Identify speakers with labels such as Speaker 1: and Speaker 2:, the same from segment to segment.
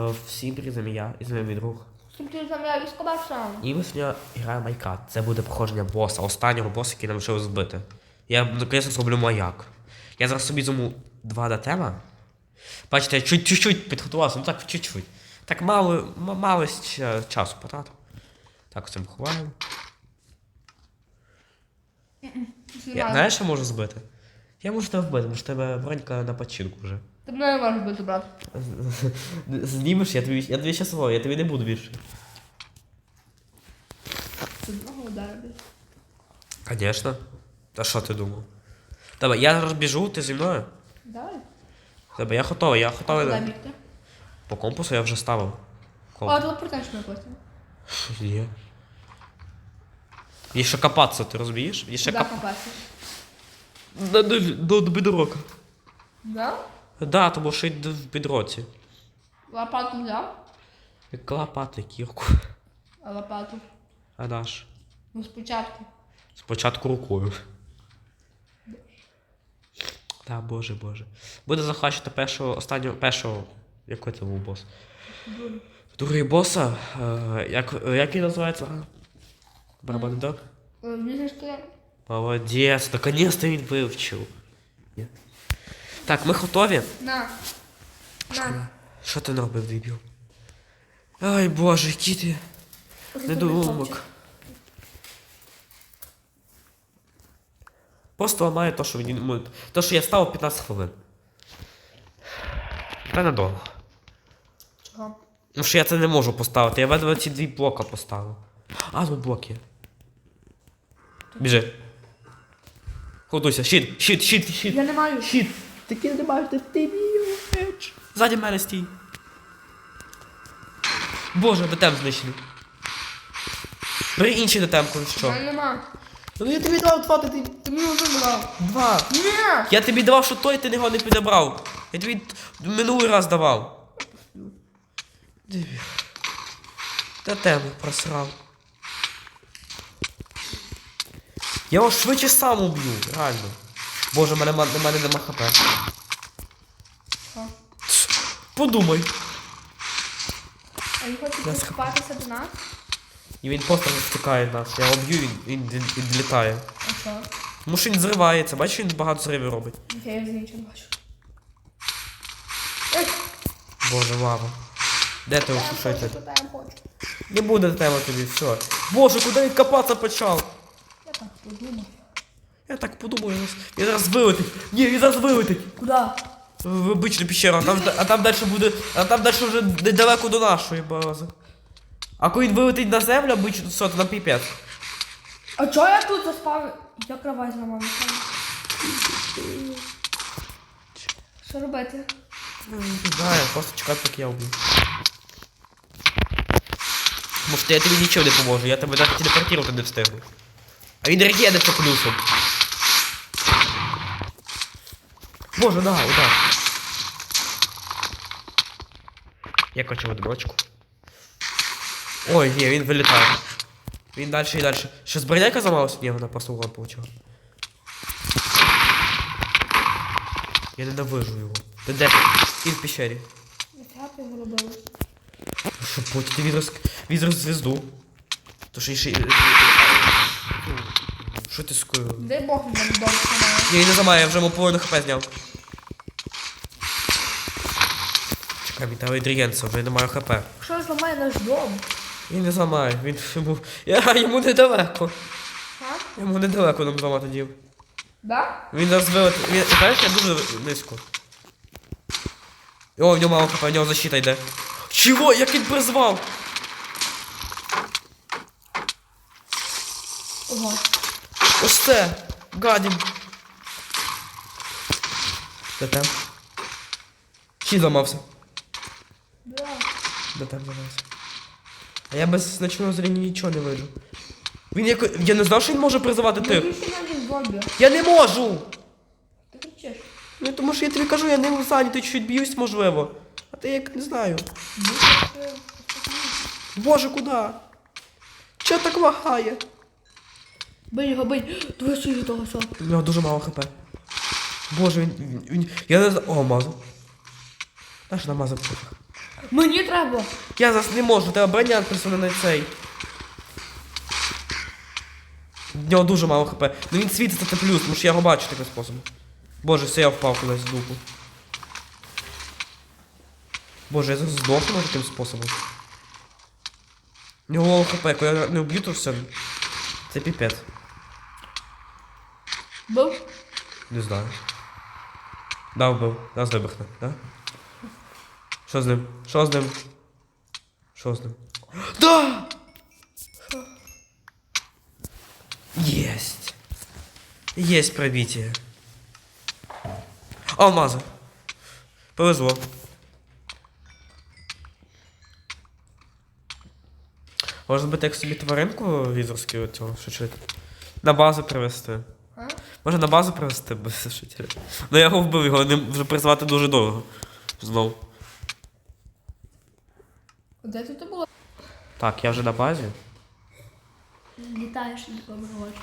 Speaker 1: Е, Всім привіт, з я і з вами мій друг.
Speaker 2: Всім привіт, з вами я Військоваша.
Speaker 1: І ми сьогодні граємо Майкат. Це буде проходження боса, останнього боса, який нам лишилось збити. Я наконец зроблю маяк. Я зараз собі зуму два датема. Бачите, я чуть- чуть-чуть підготувався, ну так чуть-чуть. Так мало, мало часу потратив. Так, цим ховаємо. Я, знаєш, що можу збити? Я можу тебе вбити, тому що тебе бронька на починку вже.
Speaker 2: Ти мене не можеш бити, брат.
Speaker 1: Знімеш, я тобі, я тобі ще свого, я тобі не буду більше.
Speaker 2: Ти одного удару бити.
Speaker 1: Конечно. Та що ти думав? Тебе, я зараз біжу, ти зі мною?
Speaker 2: Давай.
Speaker 1: Тебе, я готовий, я готовий.
Speaker 2: Куди бігти?
Speaker 1: По компасу я вже ставив.
Speaker 2: О,
Speaker 1: Компас.
Speaker 2: телепортаєш мене потім.
Speaker 1: Є. Є ще копатися, ти розумієш? Є ще
Speaker 2: Куди
Speaker 1: кап...
Speaker 2: попасти?
Speaker 1: До, до, до, до бідрока.
Speaker 2: Да?
Speaker 1: Да, тому що й в бідроці.
Speaker 2: Лопату взяв?
Speaker 1: Як лопати, кірку.
Speaker 2: А лопату?
Speaker 1: А наш.
Speaker 2: Ну, спочатку.
Speaker 1: Спочатку рукою. Та, боже, боже. Буде захвачити першого, останнього, першого. Який це був бос? Другий боса. Е, як, як він називається? Барабандор?
Speaker 2: Е,
Speaker 1: Молодець, наконец-то він вивчив. Ні. Так, ми готові.
Speaker 2: На. На.
Speaker 1: Що ти наробив, дебіл? Ай боже, який ти недоумок. Просто ламає то, що він. ну, То, що я ставив 15 хвилин. Та недовго.
Speaker 2: Чого?
Speaker 1: Ну що я це не можу поставити, я веду ці дві блока поставив. А, тут блок є. Біжи. Готуйся, щит, щит, щит, щит.
Speaker 2: Я не маю.
Speaker 1: Щит. Таки не маєш, ти дебіл. Ззаді мене стій. Боже, дотем знищений. Бери інший дотем, коли що.
Speaker 2: мене нема.
Speaker 1: Ну я тобі дав два, ти
Speaker 2: Ти мені один давав.
Speaker 1: Два.
Speaker 2: Ні!
Speaker 1: Я тобі давав, що той, ти його не підібрав. Я тобі минулий раз давав. Диві. Та тему просрав. Я його швидше сам уб'ю, реально. Боже, мене, на мене нема хп.
Speaker 2: Що?
Speaker 1: Подумай.
Speaker 2: А він хоче
Speaker 1: Я
Speaker 2: до нас?
Speaker 1: І він просто втікає нас. Я його б'ю, він, відлітає.
Speaker 2: А що?
Speaker 1: Тому що він зривається, бачиш, він багато зривів робить.
Speaker 2: Я його нічого не бачу. Ей!
Speaker 1: Боже, мама. Де ти
Speaker 2: Я
Speaker 1: що
Speaker 2: хочу,
Speaker 1: ти?
Speaker 2: куди я хочу.
Speaker 1: Не буде тема тобі, все. Боже, куди він копатися почав?
Speaker 2: Я так подумав.
Speaker 1: Я так подумаю, він зараз- вилетить. Ні, він зараз вилетить.
Speaker 2: Куди?
Speaker 1: В обичну пещеру, а там, а там далі буде. А там далі вже недалеко до нашої бази. А коли він вилетить на землю, обично все, то на піпець.
Speaker 2: А чого я тут заспав? Я кровать зламав. Що робити?
Speaker 1: Ну, Не знаю, просто чекати, поки я вб'ю. Що я тобі нічого не поможу, я тебе навіть телепортувати не встигну. А він регениться плюсом. Боже, да, удар. Я качу в. Ой, ні, він вилітає. Він далі і далі. Що з броняйка замалась? Ні, вона просто урон получила. Я ненавижу його. Ти де? Він в пещері.
Speaker 2: Ти його робили?
Speaker 1: Що потім ти відрос... відрос звізду. То що ще... Що ти скоїв?
Speaker 2: Дай Бог він довго.
Speaker 1: Ні, не замає, я вже йому половину хп зняв. Він там відрігенця, вже немає хп.
Speaker 2: Якщо зламає наш дом,
Speaker 1: Він не зламає, він йому... Я, йому недалеко.
Speaker 2: а?
Speaker 1: Йому недалеко нам зламати дів.
Speaker 2: Да?
Speaker 1: Він зараз вилетить. Він, знаєш, я дуже низько. О, в нього мало хп, в нього защита йде. Чого? Як він призвав?
Speaker 2: Ого.
Speaker 1: Ось це! Гадім! Де там? Чи зламався?
Speaker 2: Да.
Speaker 1: Де там зламався? А я без ночного зріння нічого не виджу. Він як... Я не знав, що він може призивати
Speaker 2: Ну,
Speaker 1: тих. Я не можу!
Speaker 2: Ти кричиш.
Speaker 1: Ну тому що я тобі кажу, я не зайнятий, чуть б'юсь, можливо. А ти як не знаю. Боже, куди? Чого так лагає?
Speaker 2: Бий його, бий. Двоє його того що.
Speaker 1: У нього дуже мало хп. Боже, він. він, він я не знаю. О, мазав. Наш намазав пофіг.
Speaker 2: Мені треба.
Speaker 1: Я зараз не можу, треба броня присунути на цей. В нього дуже мало хп. Ну він світиться це плюс, тому що я його бачу таким способом. Боже, все я впав кудись в дупу. Боже, я зараз здохну таким способом. У нього мало хп, коли я не вб'ю, то все. Це піпець.
Speaker 2: Був?
Speaker 1: Не знаю. Да, вбив. Нас вибухне, да? Що з ним? Що з ним? Що з ним? Да! Есть. Есть пробитие. Алмазы. Повезло. Можна би так собі тваринку візорську оцього шучити. На базу привезти.
Speaker 2: А?
Speaker 1: Може на базу привезти без сушителя. Ну я його вбив, його вже призвати дуже дорого. Знов.
Speaker 2: Де тут було?
Speaker 1: Так, я вже на базі.
Speaker 2: Літаєш і помиваєш.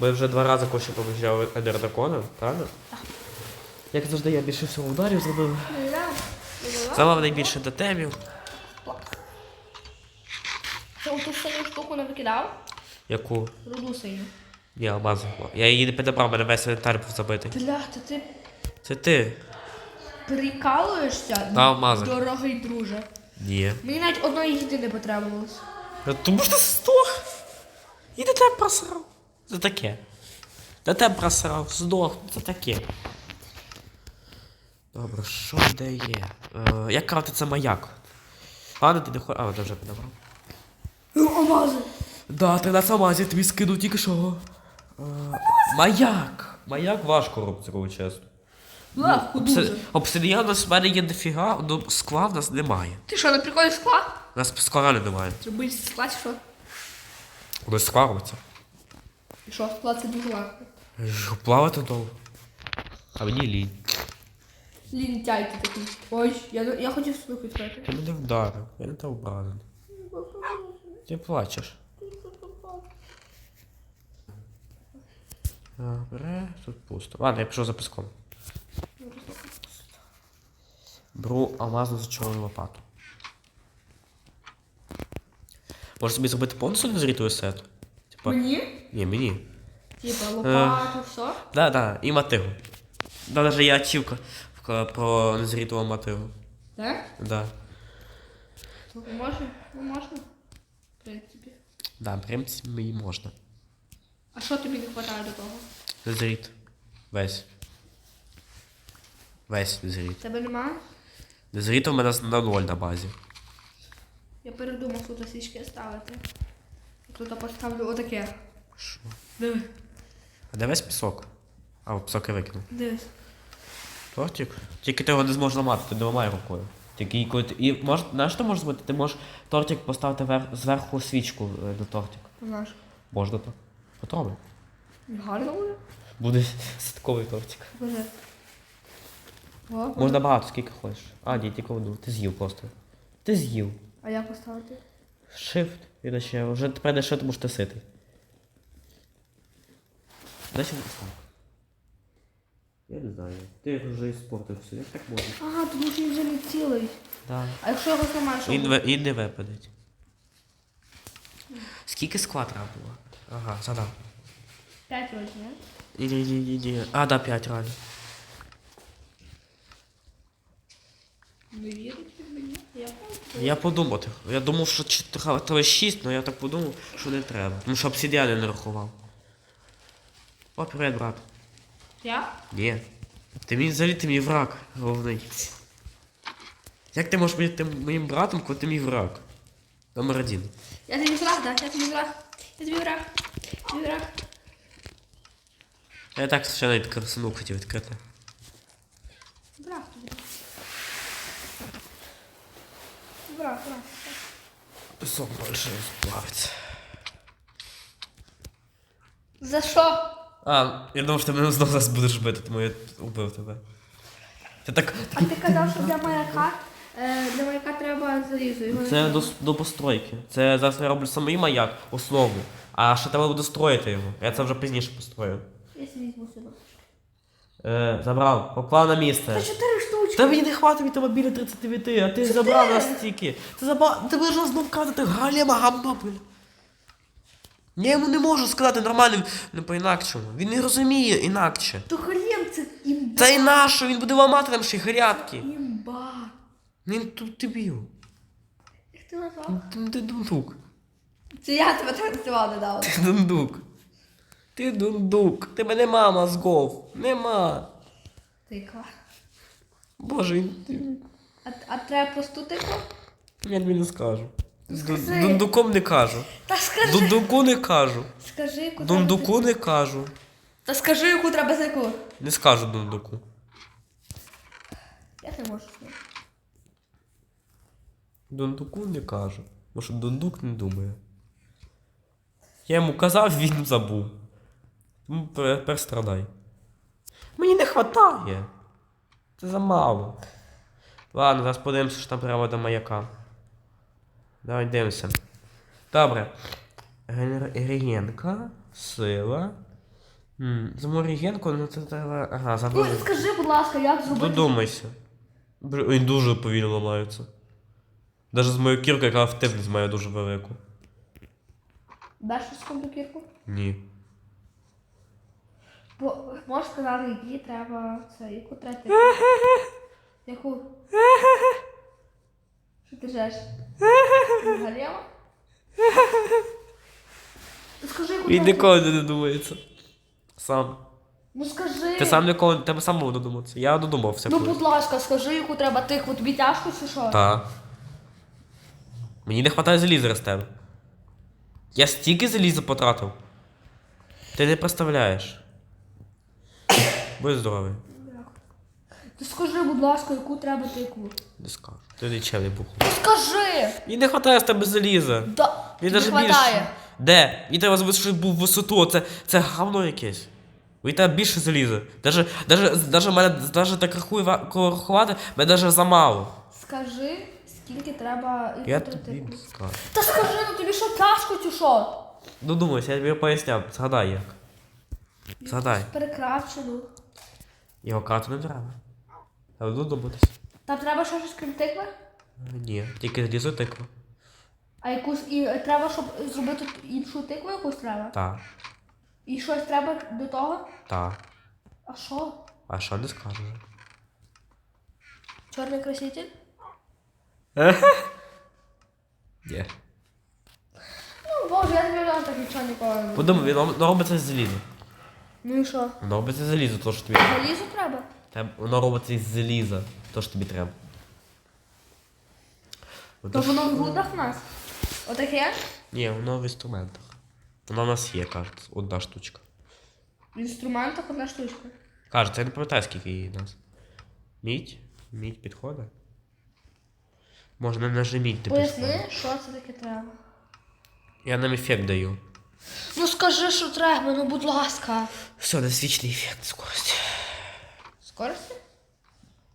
Speaker 1: Бо я вже два рази коще побіжав Едер Дракона, правильно? Як завжди, я більше всього ударів зробив. Залав найбільше дотемів.
Speaker 2: Ти оту синю штуку не викидав?
Speaker 1: Яку?
Speaker 2: Руду синю.
Speaker 1: Ні, алмазу. Я її не підібрав, мене весь інвентар був забитий.
Speaker 2: Бля, то ти
Speaker 1: Це ти.
Speaker 2: Прикалуєшся?
Speaker 1: На алмази.
Speaker 2: Дорогий друже.
Speaker 1: Ні.
Speaker 2: Мені навіть одної їди не потребувалось.
Speaker 1: Ну, Тому що здох. І до тебе просрав. Це таке. До тебе просрав, здох, це таке. Добре, що де є? Е, як це маяк? Ладно, ти не хочеш. А, ти вже підобрав.
Speaker 2: Ну, алмази.
Speaker 1: Да, 13 алмазів тобі скинув тільки що. Е, маяк! Маяк важко робити, чесно.
Speaker 2: Легко
Speaker 1: Обси...
Speaker 2: дуже.
Speaker 1: Обсидіан у нас в мене є дофіга, але скла в нас немає.
Speaker 2: Ти що, на приколі скла?
Speaker 1: У нас скла реально немає.
Speaker 2: Зробив скла чи що?
Speaker 1: У нас скла робиться.
Speaker 2: І що, скла це дуже легко.
Speaker 1: Ж, Плавати довго. А мені лінь.
Speaker 2: Лінтяйки такі. Ой, я, я хотів слух відкрити.
Speaker 1: Ти мене вдарив, я не тебе образив. Ти плачеш. Добре, тут пусто. Ладно, я пішов за песком. Беру алмазну зачаровану лопату. Може собі зробити повністю незрітою сет? Типа.
Speaker 2: Мені?
Speaker 1: Ні, мені.
Speaker 2: Типа лопату, все.
Speaker 1: Да, да, і мотигу. Да, даже є ачівка про незрітого мотигу.
Speaker 2: Так?
Speaker 1: Да.
Speaker 2: Ну, ну можна. В принципі.
Speaker 1: Да, в принципі, можна.
Speaker 2: А що тобі не вистачає до того?
Speaker 1: Незріт. Весь. Весь незріт.
Speaker 2: Тебе немає?
Speaker 1: Незріт у мене на ноль на базі.
Speaker 2: Я передумав тут свічки ставити. Тут поставлю отаке.
Speaker 1: Що?
Speaker 2: Диви,
Speaker 1: А де весь пісок? А, пісок я викинув.
Speaker 2: дивись.
Speaker 1: Тортик? Тільки ти його не зможеш ламати, ти не ламай рукою. Тільки і коли ти. І мож, знаєш, що можеш зробити? Ти можеш тортик поставити вер... зверху свічку е, на тортик.
Speaker 2: Знаєш.
Speaker 1: Можна так. Попробуй.
Speaker 2: Гарно буде?
Speaker 1: Буде святковий тортик.
Speaker 2: Боже. О,
Speaker 1: Можна багато, скільки хочеш. А, ні, тільки одну. Ти з'їв просто. Ти з'їв.
Speaker 2: А як поставити?
Speaker 1: Shift. І ще вже тепер не тому що ти ситий. Дай ще так. Я не знаю. Ти вже іспортився, як так можна?
Speaker 2: Ага, тому що він вже не цілий.
Speaker 1: Да.
Speaker 2: А якщо його зламаєш, що буде?
Speaker 1: не- і не випадеть. Скільки скла треба було? Ага, задав.
Speaker 2: П'ять років.
Speaker 1: Ні, ні, ні, ні. А, да, 5 реально.
Speaker 2: Не вірите мені? Я
Speaker 1: Я подумав, я думав, що 4, 6, але я так подумав, що не треба. Тому що обсидіани не рахував. О, привіт, брат.
Speaker 2: Я?
Speaker 1: Ні. Ти мені взагалі ти мій враг головний. Як ти можеш бути моїм братом, коли ти мій враг? Номер один.
Speaker 2: Я тобі враг, да? Я тобі враг. Я тобі враг. Я тобі враг.
Speaker 1: Я так ще навіть красунок хотів відкрити.
Speaker 2: Враг тобі. Враг, враг.
Speaker 1: Песок більше сплавиться.
Speaker 2: За що?
Speaker 1: А, я думав, що ти мене знову зараз будеш бити, тому я убив тебе. Ти так.
Speaker 2: А ти казав, що для маяка, е, для маяка треба залізо. Його
Speaker 1: Це до, до постройки. Це зараз я роблю самий маяк, основу. А ще треба буде строїти його. Я це вже пізніше построю.
Speaker 2: Я візьму сюди.
Speaker 1: Е, забрав, поклав на
Speaker 2: Та
Speaker 1: місце.
Speaker 2: чотири штучки.
Speaker 1: Та мені не хватить від тебе біля 39, а ти забрав нас стільки. Ти забрав. Ти будеш знов казати галіма гамно, бля. Я йому не можу сказати нормально, не по-інакшому. Він не розуміє інакше.
Speaker 2: То Халєм це імба.
Speaker 1: Та й нащо, він буде ламати нам ще грядки.
Speaker 2: Імба.
Speaker 1: Він тут дебіл.
Speaker 2: Як ти назвав?
Speaker 1: Ти, ти дундук.
Speaker 2: Це я тебе танцював недавно.
Speaker 1: Ти дундук. Ти дундук. Тебе нема мозгов. Нема.
Speaker 2: Ти Тиква.
Speaker 1: Боже.
Speaker 2: А, а треба просту тикву?
Speaker 1: Я тобі не скажу.
Speaker 2: Скажи.
Speaker 1: Дундуком не кажу.
Speaker 2: Та скажи.
Speaker 1: Дундуку не кажу.
Speaker 2: Скажи, яку
Speaker 1: Дундуку не кажу.
Speaker 2: Та скажи, яку треба тикву.
Speaker 1: Не скажу дундуку.
Speaker 2: Я не можу знати.
Speaker 1: Дундуку не кажу. Бо що дундук не думає. Я йому казав, він забув. Ну, пер- Мені не хватає. Це замало. Ладно, зараз подивимося, що там прямо до маяка. Давай дивимося. Добре. Ген- Регенка, сила. М, Заму регенку, ну це треба. Ага,
Speaker 2: Ну,
Speaker 1: забув.
Speaker 2: скажи, будь ласка, як зробити.
Speaker 1: Додумайся. Він дуже повільно ламається. Навіть з моєю кіркою, яка втивність має дуже велику.
Speaker 2: Даш щось комп'ютерку?
Speaker 1: Ні.
Speaker 2: Бо можеш сказати, які треба це, яку тикву? Яку? Що ти жеш? Галєма? Ну скажи, яку
Speaker 1: Він
Speaker 2: треба
Speaker 1: ніколи не додумається. Сам.
Speaker 2: Ну скажи.
Speaker 1: Ти сам ніколи, тебе сам мав додуматися. Я додумався.
Speaker 2: Ну, будь ласка, скажи, яку треба тикву. Тобі тяжко чи що?
Speaker 1: Та. Мені не вистачає заліза з тебе. Я стільки заліза потратив. Ти не представляєш. Будь здоровий.
Speaker 2: Ти скажи, будь ласка, яку треба тикву.
Speaker 1: Не скажу. Ти не бухав.
Speaker 2: Ну скажи!
Speaker 1: Мені не вистачає з тебе заліза.
Speaker 2: Да.
Speaker 1: Він
Speaker 2: не
Speaker 1: навіть
Speaker 2: хватає.
Speaker 1: більше. Де? Він треба зробити, щоб був висоту. Це, це говно якесь. Він тебе більше заліза. Даже, даже, даже мене даже так рахує, ва- коли рахувати, мене даже замало.
Speaker 2: Скажи, скільки треба.
Speaker 1: Я тобі
Speaker 2: тикву.
Speaker 1: не скажу.
Speaker 2: Та скажи, ну тобі що тяжко чи що?
Speaker 1: Ну думайся, я тобі поясняв. Згадай як. Згадай.
Speaker 2: Перекрафчену.
Speaker 1: Його карту не треба. Але додуматись.
Speaker 2: Там треба ще щось крім тикви?
Speaker 1: Ні, тільки залізу тикву.
Speaker 2: А якусь і е, треба, щоб зробити іншу тикву якусь треба?
Speaker 1: Та,
Speaker 2: І щось треба до того?
Speaker 1: та.
Speaker 2: А що?
Speaker 1: А що не скажу?
Speaker 2: Чорний краситель?
Speaker 1: Ні.
Speaker 2: Ну, боже, я не так нічого ніколи не
Speaker 1: Подумай, він робиться з заліза.
Speaker 2: Ну і що?
Speaker 1: Воно робиться з заліза, то що тобі.
Speaker 2: Залізу треба?
Speaker 1: Треба- Воно робиться із заліза, то що тобі треба.
Speaker 2: То
Speaker 1: Ото ж-
Speaker 2: воно в грудах в нас? Отаке?
Speaker 1: Ні, воно в інструментах. Воно у нас є, кажуть, одна штучка.
Speaker 2: В інструментах одна штучка.
Speaker 1: Кажуть, я не пам'ятаю, скільки її у нас. Мідь? Мідь підходить? Можна нажиміть тобі.
Speaker 2: Поясни, що це таке треба.
Speaker 1: Я нам ефект даю.
Speaker 2: Ну скажи, що треба, ну будь ласка.
Speaker 1: Все, досвідчений ефект скорості.
Speaker 2: Скорості?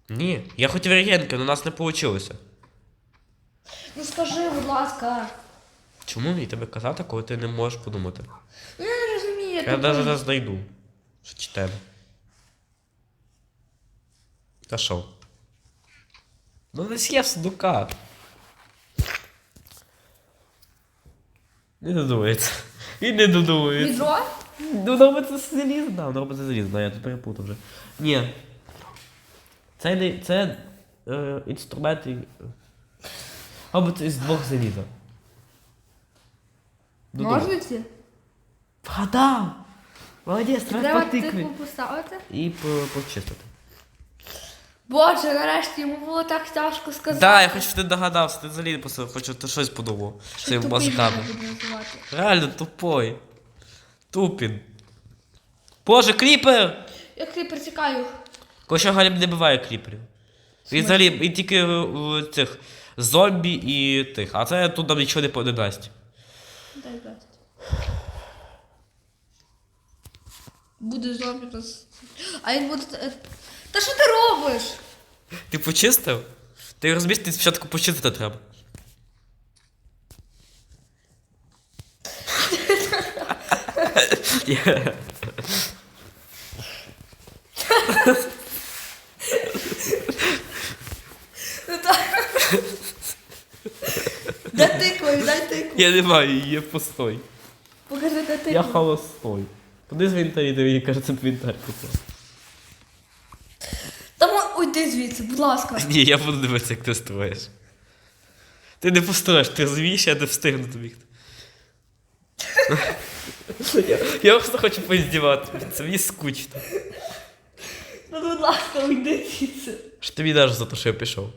Speaker 1: Ні, я хотів регенки, але у нас не вийшло.
Speaker 2: Ну скажи, будь ласка.
Speaker 1: Чому мені тебе казати, коли ти не можеш подумати?
Speaker 2: Ну я не розумію.
Speaker 1: Я
Speaker 2: типу,
Speaker 1: навіть не знайду. Що чи тебе. Та що? Ну не з'їв сундука. Не додумається. Не додумається.
Speaker 2: Відро?
Speaker 1: Ну, робиться з заліза, да, воно робиться з я тут перепутав вже. Ні. Це не. Це е, інструменти. Робиться із двох заліза. Додумай.
Speaker 2: Ножниці?
Speaker 1: Вгадав! Молодець,
Speaker 2: Треба
Speaker 1: треба потикни.
Speaker 2: тикву поставити?
Speaker 1: І по- почистити.
Speaker 2: Боже, нарешті йому було так тяжко сказати.
Speaker 1: Да, я хочу, щоб ти догадався, ти взагалі просто хочу, ти щось подумав.
Speaker 2: Що
Speaker 1: Цим
Speaker 2: тупий
Speaker 1: мозгами.
Speaker 2: мене буде називати.
Speaker 1: Реально тупой. Тупін. Боже, кліпер!
Speaker 2: Я кріпер тікаю.
Speaker 1: Коли Галіб не буває кліперів. Він взагалі він тільки в, в цих зомбі і тих. А це тут нам нічого не, по- не дасть.
Speaker 2: Дай брати. Буде зомбі роз... А він буде. е, Та що ти робиш?
Speaker 1: Ти почистив? Ти розумієш, ти спочатку почистити треба. Я-
Speaker 2: Де тикою, дай тику.
Speaker 1: Я не маю її, є постой.
Speaker 2: Покажи, де тику.
Speaker 1: Я холостой. Куди з де мені каже, це інвентар купив.
Speaker 2: Та мо- уйди звідси, будь ласка.
Speaker 1: Ні, я буду дивитися, як ти строїш. Ти не построїш, ти розумієш, я не встигну тобі. я, я просто хочу поіздівати. Це мені скучно.
Speaker 2: Ну, будь ласка, уйди звідси.
Speaker 1: Що ти мені даш за те, що я пішов?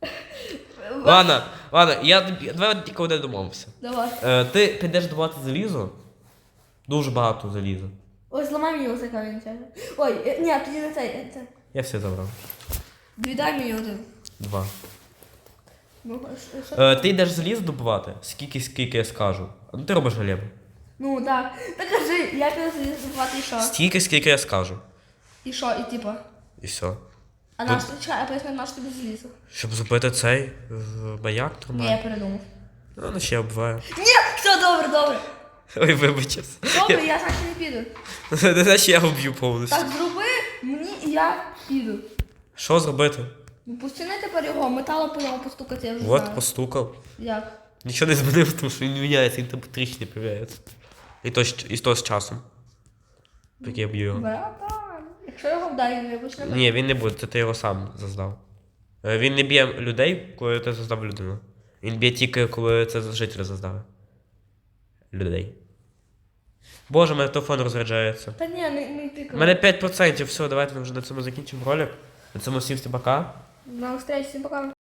Speaker 1: Ладно, ладно, я тобі- давай тільки одне домовимося.
Speaker 2: Давай.
Speaker 1: Е, ти підеш добувати залізо. Дуже багато заліза.
Speaker 2: Ой, зламай мені яка він. Ой, е, ні, тоді не цей. е, це.
Speaker 1: Я все забрав.
Speaker 2: Віддай мені один.
Speaker 1: Два.
Speaker 2: Ну, що- що?
Speaker 1: Е, ти йдеш залізо добувати, скільки, скільки я скажу. А Ну ти робиш галебу.
Speaker 2: Ну, так. Та кажи, я піду собі забувати і що?
Speaker 1: Стільки, скільки я скажу.
Speaker 2: І що, і типа.
Speaker 1: І все.
Speaker 2: А наш, чекай, а поясни, наш тобі злізо.
Speaker 1: Щоб зробити цей е, маяк
Speaker 2: Ні, я передумав.
Speaker 1: Ну, ну ще обваю.
Speaker 2: Ні, все добре, добре.
Speaker 1: Ой, вибачте.
Speaker 2: Добре, я значить не піду.
Speaker 1: Не знаєш, я вб'ю повністю.
Speaker 2: Так зроби мені і я піду.
Speaker 1: Що зробити?
Speaker 2: Ну, Пустини тепер його, металом по ньому постукати, я вже
Speaker 1: От,
Speaker 2: знаю.
Speaker 1: постукав.
Speaker 2: Як?
Speaker 1: Нічого не змінив, тому що він не міняється, він температуричний появляється. І то, і то з часом. Так я б'ю його.
Speaker 2: Братан, якщо його вдарю, я почне.
Speaker 1: Ні, він не буде, це ти його сам заздав. Е, Він не б'є людей, коли ти заздав людину. Він б'є тільки, коли це жителі заздали. Людей. Боже, мене телефон розряджається.
Speaker 2: Та ні, не, не тикай.
Speaker 1: У мене 5%, все, давайте ми вже на цьому закінчимо ролик. На цьому всім всім пока.
Speaker 2: На встречі, всім пока.